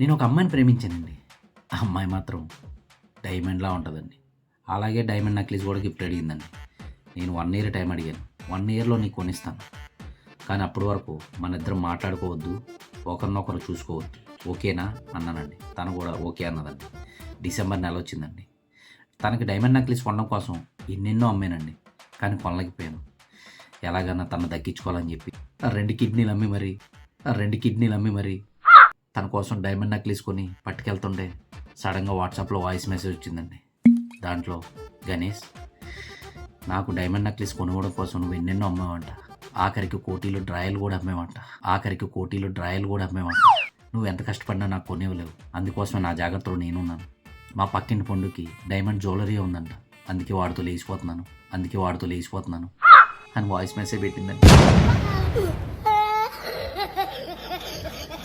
నేను ఒక అమ్మాయిని ప్రేమించానండి. ఆ అమ్మాయి మాత్రం డైమండ్లా ఉంటుందండి. అలాగే డైమండ్ నక్లీస్ కూడా గిఫ్ట్ అడిగిందండి నేను వన్ ఇయర్ టైం అడిగాను. వన్ ఇయర్లో నీకు కొనిస్తాను. కానీ అప్పటి వరకు మన ఇద్దరం మాట్లాడుకోవద్దు ఒకరినొకరు చూసుకోవద్దు. ఓకేనా? అన్నానండి. తను కూడా ఓకే అన్నదండి. డిసెంబర్ నెల వచ్చిందండి. తనకి డైమండ్ నక్లీస్ కొనడం కోసం ఎన్నెన్నో అమ్మానండి కానీ కొనలేకపోయాను. ఎలాగన్నా తను దక్కించుకోవాలని చెప్పి రెండు కిడ్నీలు అమ్మి మరి రెండు కిడ్నీలు అమ్మి మరి తన కోసం డైమండ్ నెక్లెస్ కొని పట్టుకెళ్తుండే సడన్గా వాట్సాప్లో వాయిస్ మెసేజ్ వచ్చిందండి. దాంట్లో గణేష్ నాకు డైమండ్ నెక్లెస్ కొనుగోవడం కోసం నువ్వు ఎన్నెన్నో అమ్మేవంట. ఆఖరికి కోటీలు డ్రాయలు కూడా అమ్మేవంట. ఆఖరికి కోటీలు డ్రాయలు కూడా అమ్మేవంట. నువ్వు ఎంత కష్టపడినా నాకు కొనివ్వలేవు అందుకోసమే నా జాగ్రత్తలో నేనున్నాను. మా పక్కింటి పండుకి డైమండ్ జ్యువెలరీ ఉందంట. అందుకే వాడితో లేచిపోతున్నాను. అందుకే వాడితో లేచిపోతున్నాను. అని వాయిస్ మెసేజ్ పెట్టిందండి.